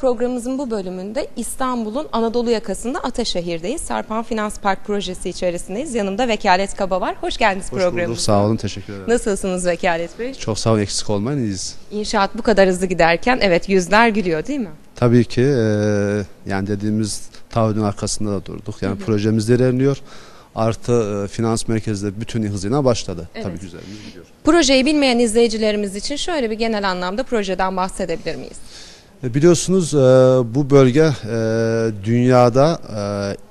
Programımızın bu bölümünde İstanbul'un Anadolu yakasında Ataşehir'deyiz. Sarpan Finans Park projesi içerisindeyiz. Yanımda Vekalet Kaba var. Hoş geldiniz Hoş programımıza. bulduk. Sağ olun. Teşekkür ederim. Nasılsınız Vekalet Bey? Çok sağ olun. Eksik olmayın. iyiyiz. İnşaat bu kadar hızlı giderken evet yüzler gülüyor değil mi? Tabii ki e, yani dediğimiz taahhüdün arkasında da durduk. Yani projemiz ilerliyor. Artı e, finans merkezi de bütün hızıyla başladı. Evet. Tabii gidiyor. Projeyi bilmeyen izleyicilerimiz için şöyle bir genel anlamda projeden bahsedebilir miyiz? E, Biliyorsunuz e, bu bölge e, dünyada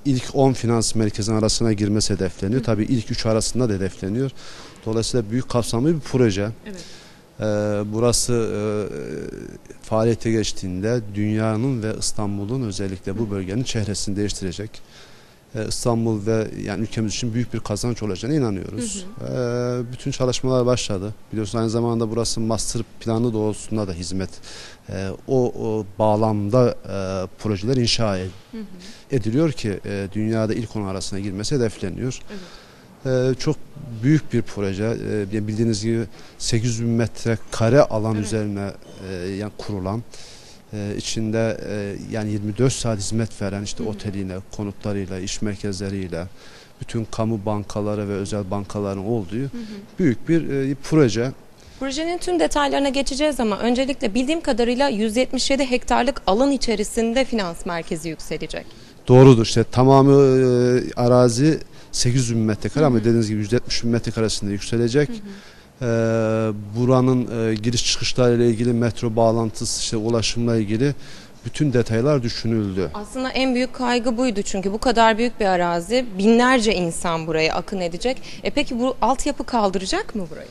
ilk 10 finans merkezinin arasına girmesi hedefleniyor. Tabii ilk 3 arasında da hedefleniyor. Dolayısıyla büyük kapsamlı bir proje. Evet. Burası faaliyete geçtiğinde dünyanın ve İstanbul'un özellikle bu bölgenin çehresini değiştirecek. E, İstanbul ve yani ülkemiz için büyük bir kazanç olacağına inanıyoruz. E, bütün çalışmalar başladı. Biliyorsunuz aynı zamanda burası master planı doğrultusunda da hizmet e, o, o bağlamda e, projeler inşa ed- ediliyor ki e, dünyada ilk 10 arasına girmesi hedefleniyor. E, çok büyük bir proje. E, bildiğiniz gibi 800 bin metrekare alan Evet. üzerine e, yani kurulan e, içinde e, yani 24 saat hizmet veren işte oteliyle, konutlarıyla, iş merkezleriyle bütün kamu bankaları ve özel bankaların olduğu büyük bir e, proje. Projenin tüm detaylarına geçeceğiz ama öncelikle bildiğim kadarıyla 177 hektarlık alan içerisinde finans merkezi yükselecek. Doğrudur işte tamamı e, arazi 800 bin metrekare ama dediğiniz gibi 170 bin metrekaresinde yükselecek. E, buranın e, giriş çıkışlarıyla ilgili metro bağlantısı işte ulaşımla ilgili bütün detaylar düşünüldü. Aslında en büyük kaygı buydu çünkü bu kadar büyük bir arazi binlerce insan buraya akın edecek. E peki bu altyapı kaldıracak mı burayı?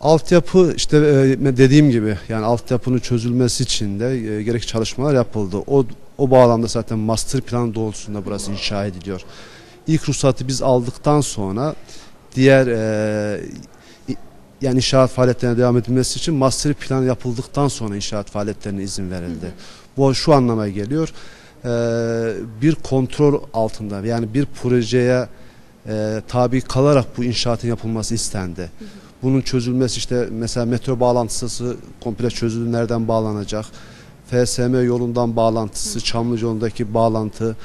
Altyapı işte e, dediğim gibi yani altyapının çözülmesi için de e, gerekli çalışmalar yapıldı. O o bağlamda zaten master plan doğrultusunda burası inşa ediliyor. İlk ruhsatı biz aldıktan sonra diğer e, yani inşaat faaliyetlerine devam edilmesi için master plan yapıldıktan sonra inşaat faaliyetlerine izin verildi. Bu şu anlama geliyor. e, bir kontrol altında yani bir projeye e, tabi kalarak bu inşaatın yapılması istendi. Bunun çözülmesi işte mesela metro bağlantısı komple çözüldü nereden bağlanacak? FSM yolundan bağlantısı, Çamlıca yolundaki bağlantı,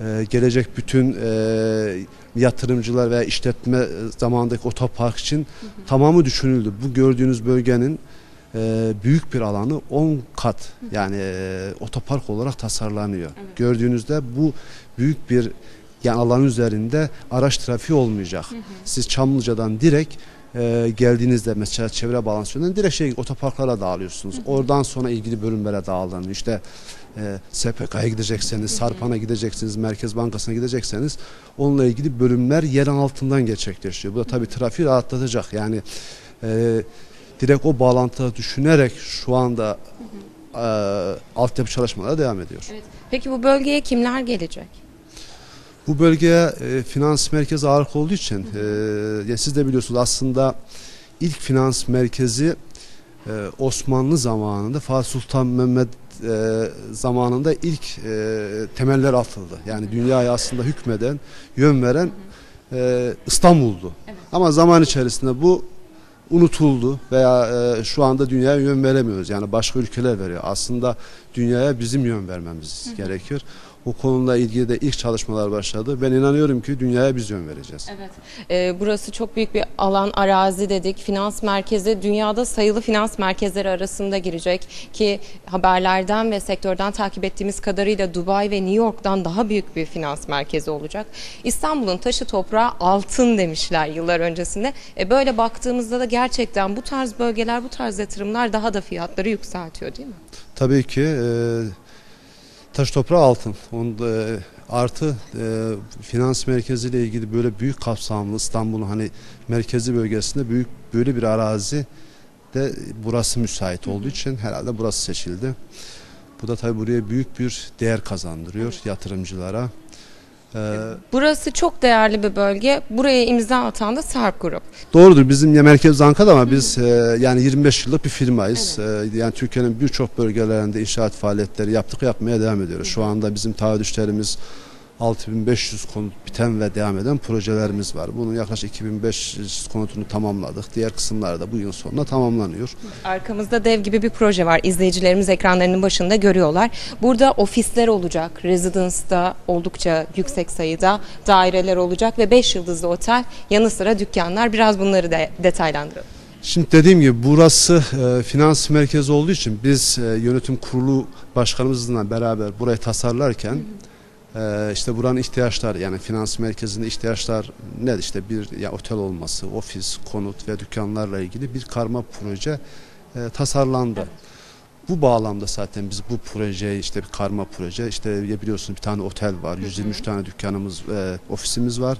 e, gelecek bütün e, yatırımcılar veya işletme zamandaki otopark için tamamı düşünüldü. Bu gördüğünüz bölgenin e, büyük bir alanı 10 kat yani e, otopark olarak tasarlanıyor. Gördüğünüzde bu büyük bir yani alan üzerinde araç trafiği olmayacak. Siz Çamlıca'dan direkt e, geldiğinizde mesela çevre bağlantısından direkt şey otoparklara dağılıyorsunuz. Oradan sonra ilgili bölümlere dağılanıyor. İşte e, SPK'ya gidecekseniz, Sarpan'a gideceksiniz, Merkez Bankası'na gidecekseniz onunla ilgili bölümler yer altından gerçekleşiyor. Bu da tabii trafiği rahatlatacak. Yani e, direkt o bağlantıları düşünerek şu anda e, altyapı çalışmaları devam ediyor. Peki bu bölgeye kimler gelecek? Bu bölgeye e, finans merkezi ağırlık olduğu için e, ya siz de biliyorsunuz aslında ilk finans merkezi e, Osmanlı zamanında Fatih Sultan Mehmet e, zamanında ilk e, temeller atıldı. Yani dünyaya aslında hükmeden, yön veren e, İstanbul'du. Ama zaman içerisinde bu unutuldu veya e, şu anda dünyaya yön veremiyoruz. Yani başka ülkeler veriyor. Aslında dünyaya bizim yön vermemiz gerekiyor. O konuyla ilgili de ilk çalışmalar başladı. Ben inanıyorum ki dünyaya biz yön vereceğiz. Evet. Ee, burası çok büyük bir alan arazi dedik. Finans merkezi dünyada sayılı finans merkezleri arasında girecek ki haberlerden ve sektörden takip ettiğimiz kadarıyla Dubai ve New York'tan daha büyük bir finans merkezi olacak. İstanbul'un taşı toprağı altın demişler yıllar öncesinde. E böyle baktığımızda da gerçekten bu tarz bölgeler, bu tarz yatırımlar daha da fiyatları yükseltiyor değil mi? Tabii ki e, taş toprağı altın. Onun da, e, artı e, finans merkeziyle ilgili böyle büyük kapsamlı İstanbul'un hani merkezi bölgesinde büyük böyle bir arazi de burası müsait olduğu için herhalde burası seçildi. Bu da tabii buraya büyük bir değer kazandırıyor yatırımcılara. E, Burası çok değerli bir bölge. Buraya imza atan da Sarp Grup. Doğrudur bizim ya merkez Ankara ama biz e, yani 25 yıllık bir firmayız. E, yani Türkiye'nin birçok bölgelerinde inşaat faaliyetleri yaptık yapmaya devam ediyoruz. Şu anda bizim taahhüt işlerimiz 6500 konut biten ve devam eden projelerimiz var. Bunun yaklaşık 2500 konutunu tamamladık. Diğer kısımlar da bu yıl sonunda tamamlanıyor. Arkamızda dev gibi bir proje var. İzleyicilerimiz ekranlarının başında görüyorlar. Burada ofisler olacak. Residence'da oldukça yüksek sayıda daireler olacak ve 5 yıldızlı otel yanı sıra dükkanlar. Biraz bunları da detaylandıralım. Şimdi dediğim gibi burası e, finans merkezi olduğu için biz e, yönetim kurulu başkanımızla beraber burayı tasarlarken e, işte buranın ihtiyaçları yani finans merkezinde ihtiyaçlar ne işte bir ya otel olması, ofis, konut ve dükkanlarla ilgili bir karma proje e, tasarlandı. Bu bağlamda zaten biz bu projeyi işte bir karma proje işte ya biliyorsunuz bir tane otel var, 123 tane dükkanımız, e, ofisimiz var.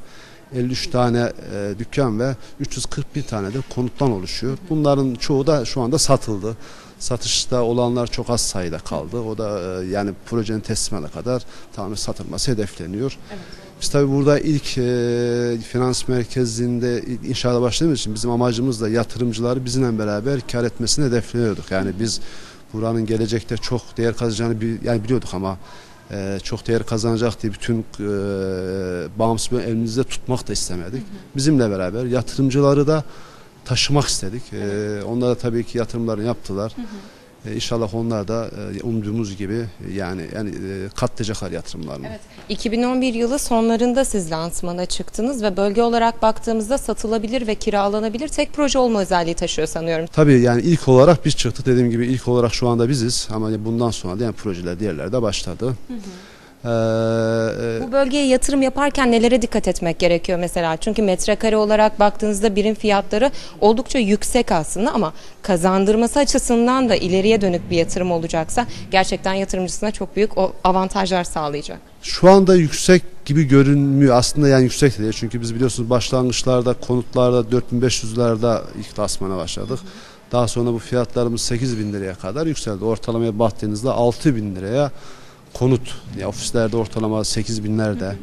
53 tane e, dükkan ve 341 tane de konuttan oluşuyor. Bunların çoğu da şu anda satıldı. Satışta olanlar çok az sayıda kaldı. O da e, yani projenin teslimine kadar tamamen satılması hedefleniyor. Biz tabii burada ilk e, finans merkezinde inşaata başladığımız için bizim amacımız da yatırımcıları bizimle beraber kar etmesini hedefliyorduk. Yani biz buranın gelecekte çok değer kazanacağını yani biliyorduk ama e, çok değer kazanacak diye bütün e, bağımsız elimizde tutmak da istemedik. Bizimle beraber yatırımcıları da taşımak istedik. E, onlar da tabii ki yatırımlarını yaptılar. E, İnşallah onlar da e, umduğumuz gibi yani yani e, katlayacaklar yatırımlarını. Evet. 2011 yılı sonlarında siz lansmana çıktınız ve bölge olarak baktığımızda satılabilir ve kiralanabilir tek proje olma özelliği taşıyor sanıyorum. Tabii yani ilk olarak biz çıktık. Dediğim gibi ilk olarak şu anda biziz ama bundan sonra da yani projeler diğerleri de başladı. Ee, e, Bu bölgeye yatırım yaparken nelere dikkat etmek gerekiyor mesela? Çünkü metrekare olarak baktığınızda birim fiyatları oldukça yüksek aslında ama kazandırması açısından da ileriye dönük bir yatırım olacaksa gerçekten yatırımcısına çok büyük o avantajlar sağlayacak. Şu anda yüksek gibi görünmüyor. Aslında yani yüksek de değil. Çünkü biz biliyorsunuz başlangıçlarda konutlarda 4500'lerde ilk lansmana başladık. Daha sonra bu fiyatlarımız 8000 liraya kadar yükseldi. Ortalamaya baktığınızda 6000 liraya konut. Yani ofislerde ortalama 8 binlerde.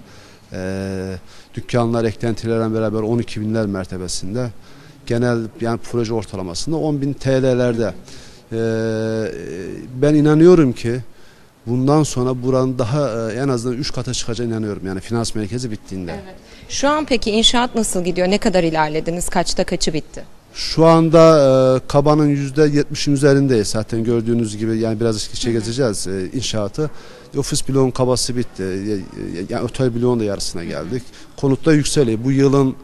Ee, dükkanlar eklentilerle beraber 12 binler mertebesinde. Genel yani proje ortalamasında 10 bin TL'lerde. Ee, ben inanıyorum ki bundan sonra buranın daha e, en azından 3 kata çıkacağına inanıyorum. Yani finans merkezi bittiğinde. Şu an peki inşaat nasıl gidiyor? Ne kadar ilerlediniz? Kaçta kaçı bitti? Şu anda e, kabanın %70'in üzerindeyiz. Zaten gördüğünüz gibi yani biraz işte gezeceğiz e, inşaatı. Ofis bloğun kabası bitti. E, e, Yani otel bloğun da yarısına geldik. Konutta yükseliyor. Bu yılın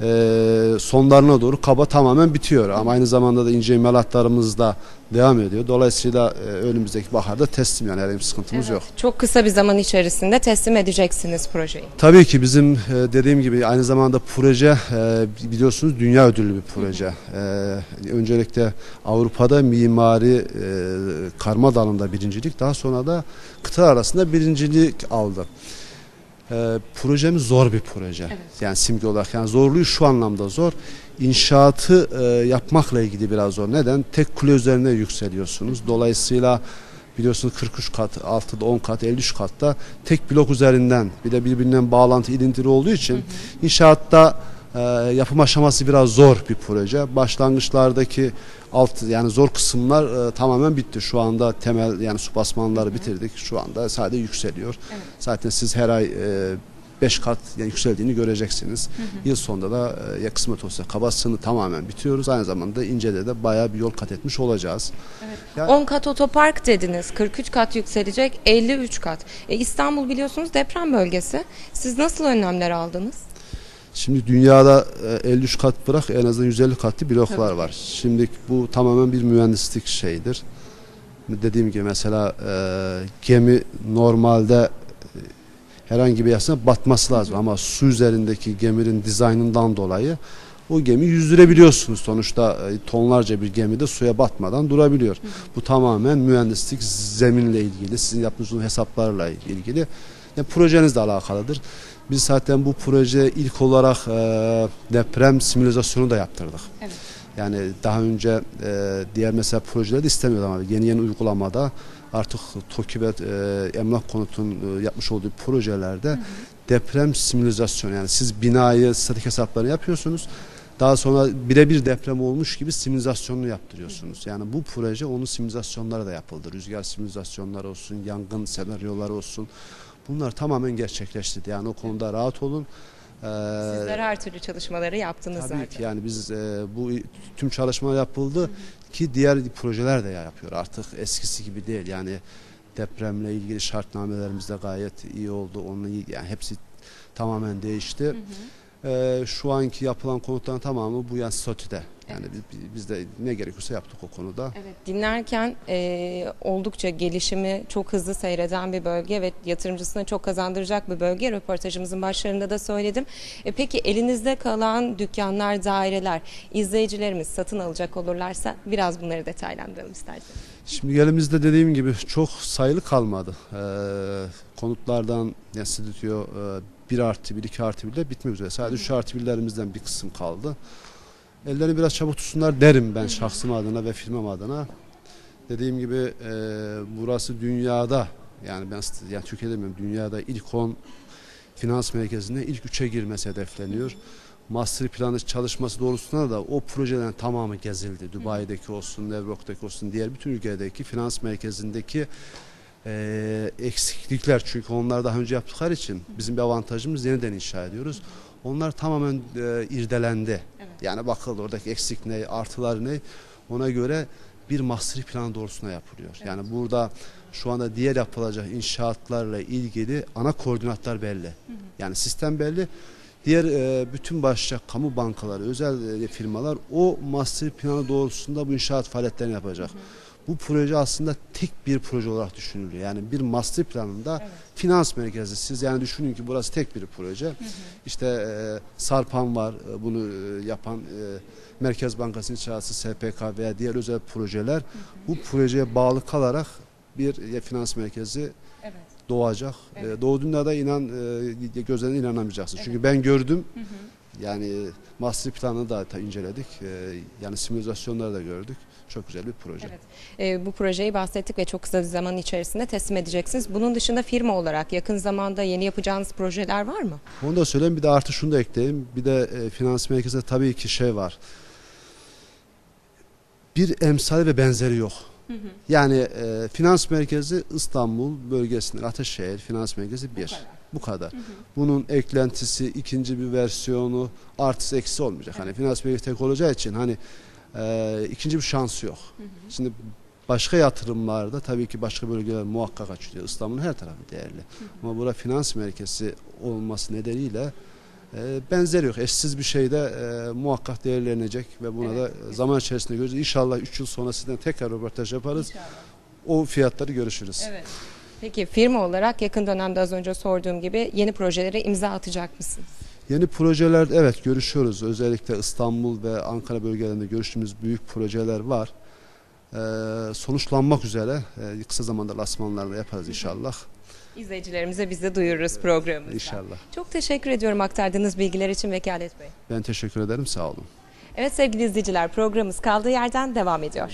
e, sonlarına doğru kaba tamamen bitiyor. Ama aynı zamanda da ince imalatlarımız da devam ediyor. Dolayısıyla e, önümüzdeki baharda teslim yani herhangi bir sıkıntımız yok. Çok kısa bir zaman içerisinde teslim edeceksiniz projeyi. Tabii ki bizim e, dediğim gibi aynı zamanda proje e, biliyorsunuz dünya ödüllü bir proje. E, öncelikle Avrupa'da mimari e, karma dalında birincilik daha sonra da kıta arasında birincilik aldı. E, projemiz zor bir proje. Yani simge olarak yani zorluğu şu anlamda zor. İnşaatı e, yapmakla ilgili biraz zor. Neden? Tek kule üzerine yükseliyorsunuz. Dolayısıyla biliyorsunuz 43 kat, 6'da 10 kat, 53 katta tek blok üzerinden bir de birbirinden bağlantı ilintili olduğu için inşaatta e, yapım aşaması biraz zor bir proje. Başlangıçlardaki alt yani zor kısımlar e, tamamen bitti. Şu anda temel yani su basmanları bitirdik. Şu anda sadece yükseliyor. Zaten siz her ay 5 kat yani yükseldiğini göreceksiniz. Yıl sonunda da e, ya kısmet olsa kabasını tamamen bitiyoruz. Aynı zamanda incede de bayağı bir yol kat etmiş olacağız. Ya- 10 kat otopark dediniz. 43 kat yükselecek, 53 kat. E, İstanbul biliyorsunuz deprem bölgesi. Siz nasıl önlemler aldınız? Şimdi dünyada e, 53 kat bırak en azından 150 katlı bloklar var. Şimdi bu tamamen bir mühendislik şeyidir. Dediğim gibi mesela e, gemi normalde e, herhangi bir yasına batması lazım ama su üzerindeki geminin dizaynından dolayı o gemi yüzdürebiliyorsunuz. Sonuçta e, tonlarca bir gemide suya batmadan durabiliyor. Bu tamamen mühendislik zeminle ilgili, sizin yaptığınız hesaplarla ilgili. Yani projenizle alakalıdır. Biz zaten bu proje ilk olarak e, deprem simülasyonu da yaptırdık. Evet. Yani daha önce e, diğer mesela projeleri de istemiyordu ama yeni yeni uygulamada artık TOKİ ve e, Emlak Konut'un e, yapmış olduğu projelerde deprem simülasyonu yani siz binayı statik hesaplarını yapıyorsunuz. Daha sonra birebir deprem olmuş gibi simülasyonunu yaptırıyorsunuz. Yani bu proje onun simülasyonları da yapıldı. Rüzgar simülasyonları olsun, yangın senaryoları olsun. Bunlar tamamen gerçekleşti. Yani o konuda rahat olun. Ee, Sizler her türlü çalışmaları yaptınız Tabii zaten. ki yani biz e, bu tüm çalışmalar yapıldı ki diğer projeler de yapıyor artık eskisi gibi değil yani depremle ilgili şartnamelerimiz de gayet iyi oldu onun yani hepsi tamamen değişti. E, şu anki yapılan konutların tamamı bu yan statüde yani biz, biz de ne gerekiyorsa yaptık o konuda. Evet, dinlerken e, oldukça gelişimi çok hızlı seyreden bir bölge ve yatırımcısına çok kazandıracak bir bölge. Röportajımızın başlarında da söyledim. E, peki elinizde kalan dükkanlar, daireler, izleyicilerimiz satın alacak olurlarsa biraz bunları detaylandıralım isterseniz. Şimdi elimizde dediğim gibi çok sayılı kalmadı. Ee, konutlardan yani stüdyo e, 1 artı 1, 2 artı 1 ile bitmek üzere. Sadece 3 artı 1'lerimizden bir kısım kaldı. Ellerini biraz çabuk tutsunlar derim ben şahsım adına ve firmam adına. Dediğim gibi e, burası dünyada yani ben yani Türkiye'de demiyorum dünyada ilk 10 finans merkezinde ilk 3'e girmesi hedefleniyor. Master planı çalışması doğrultusunda da o projelerin tamamı gezildi. Dubai'deki olsun, New York'taki olsun, diğer bütün ülkelerdeki finans merkezindeki eee, eksiklikler çünkü onlar daha önce yaptıkları için bizim bir avantajımız yeniden inşa ediyoruz. Onlar tamamen eee, irdelendi. Evet. Yani bakıldı oradaki eksik ne, artılar ne ona göre bir master plan doğrultusunda yapılıyor. Yani burada şu anda diğer yapılacak inşaatlarla ilgili ana koordinatlar belli. Yani sistem belli. Diğer e, bütün başlayacak kamu bankaları, özel e, firmalar o master planı doğrultusunda bu inşaat faaliyetlerini yapacak. Bu proje aslında tek bir proje olarak düşünülüyor. Yani bir master planında Evet. finans merkezi. Siz yani düşünün ki burası tek bir proje. İşte e, Sarpan var, e, bunu e, yapan e, Merkez Bankası İnşaatı, SPK veya diğer özel projeler bu projeye bağlı kalarak bir e, finans merkezi Evet. doğacak. Evet. E, doğduğunda da inan e, gözlerine inanamayacaksın. Çünkü ben gördüm. Yani master planını da inceledik. E, yani simülasyonları da gördük. Çok güzel bir proje. Evet. E, bu projeyi bahsettik ve çok kısa bir zaman içerisinde teslim edeceksiniz. Bunun dışında firma olarak yakın zamanda yeni yapacağınız projeler var mı? Onu da söyleyeyim bir de artı şunu da ekleyeyim. Bir de e, finans merkezinde tabii ki şey var. Bir emsali ve benzeri yok. Yani e, finans merkezi İstanbul bölgesinde Ateşehir finans merkezi bir. Bu kadar. Bunun eklentisi, ikinci bir versiyonu, artısı eksi olmayacak. Hani finans merkezi tek olacağı için hani e, ikinci bir şans yok. Şimdi başka yatırımlarda tabii ki başka bölgeler muhakkak açılıyor. İstanbul'un her tarafı değerli. Ama burada finans merkezi olması nedeniyle e, benzeri yok. Eşsiz bir şeyde e, muhakkak değerlenecek ve buna Evet, da zaman içerisinde göreceğiz. İnşallah 3 yıl sonra sizden tekrar röportaj yaparız. O fiyatları görüşürüz. Evet. Peki firma olarak yakın dönemde az önce sorduğum gibi yeni projelere imza atacak mısınız? Yeni projeler evet görüşüyoruz. Özellikle İstanbul ve Ankara bölgelerinde görüştüğümüz büyük projeler var. Ee, sonuçlanmak üzere Ee, kısa zamanda lasmanlarla yaparız inşallah. İzleyicilerimize biz de duyururuz programımızda. İnşallah. Çok teşekkür ediyorum aktardığınız bilgiler için Vekalet Bey. Ben teşekkür ederim. Sağ olun. Evet sevgili izleyiciler programımız kaldığı yerden devam ediyor.